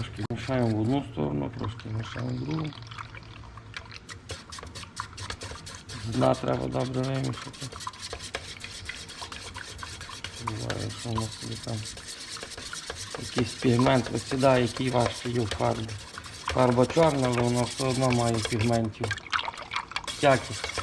Трошки мішаємо в одну сторону, трошки мішаємо в другу. З дна треба добре вимішати. Буває, що воно собі там якийсь пігмент висідає, який важче є в фарбі. Фарба чорна, але воно все одно має пігментів. Якість.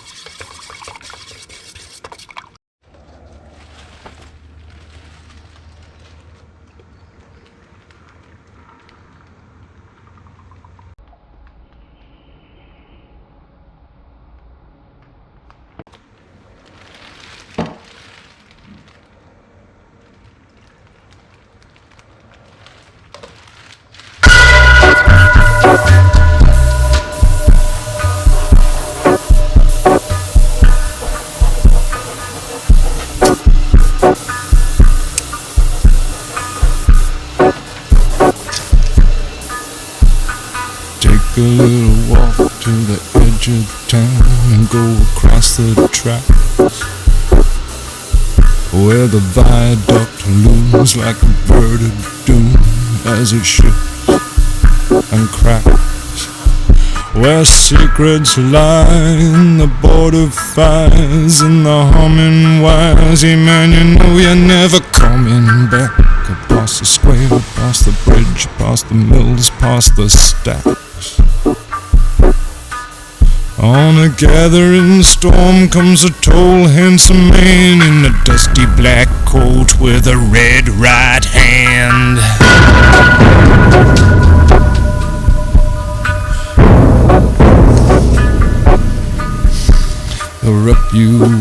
A little walk to the edge of town and go across the tracks where the viaduct looms like a bird of doom as it shifts and cracks. Where secrets lie in the border fires and the humming wires. Hey man, you know you're never coming back. Bridge, past the mills, past the stacks. On a gathering storm comes a tall, handsome man in a dusty black coat with a red right hand. He'll wrap you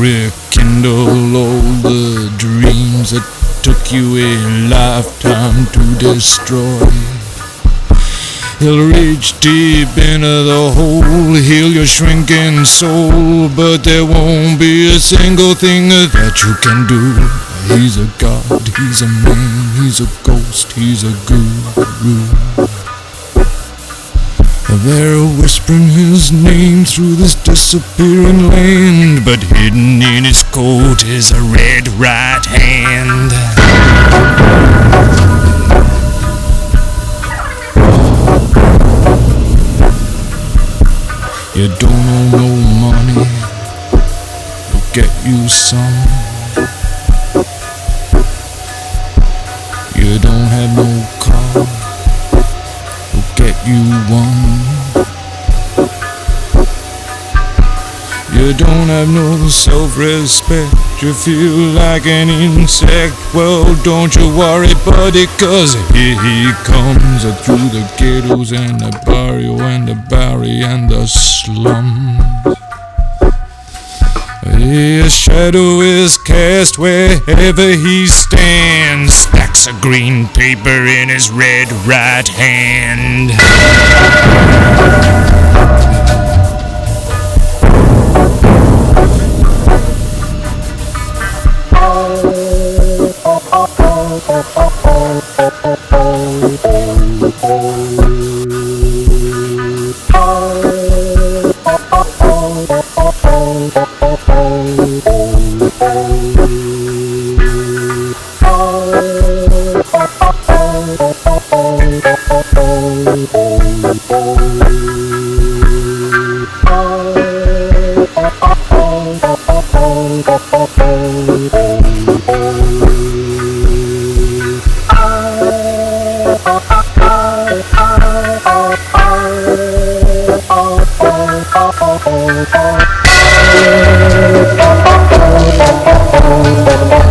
rekindle all the dreams that took you a lifetime to destroy. He'll reach deep into the hole, heal your shrinking soul, but there won't be a single thing that you can do. He's a god, he's a man, he's a ghost, he's a guru. They're whispering his name through this disappearing land, but hidden in his coat is a red right hand. You don't owe no money, will get you some. You don't have don't have no self-respect, you feel like an insect. Well, don't you worry, buddy, cause here he comes uh, through the ghettos and the barrio and the barry and the slums. His shadow is cast wherever he stands. Stacks of green paper in his red right hand. Thank. Thank you.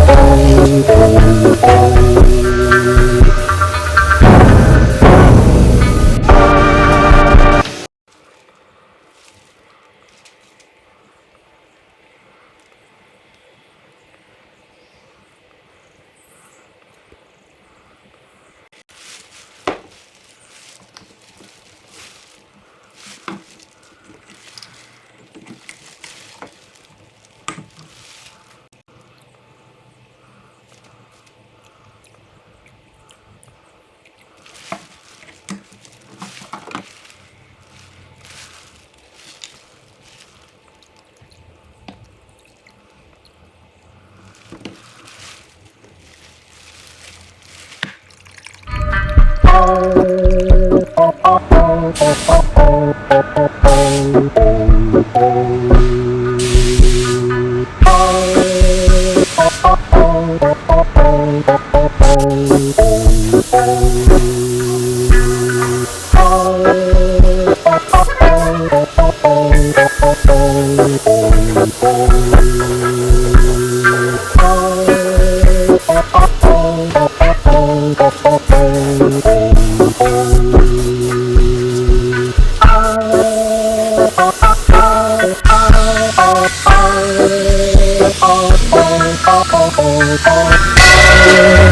You'll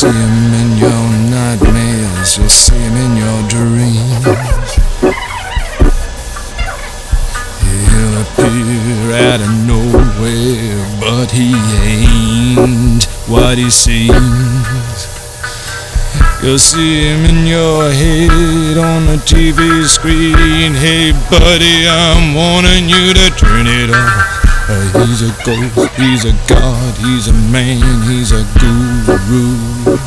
see him in your nightmares, you'll see him in your dreams. He'll appear out of nowhere, but he ain't what he seems. You'll see him in your head on the TV screen. Hey, buddy, I'm warning you to turn it off. Uh, he's a ghost, he's a god, he's a man, he's a guru.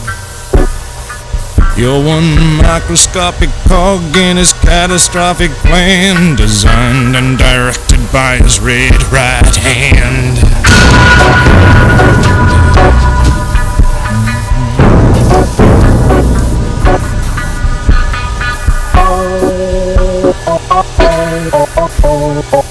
You're one microscopic cog in his catastrophic plan, designed and directed by his red right hand. oh, oh, oh.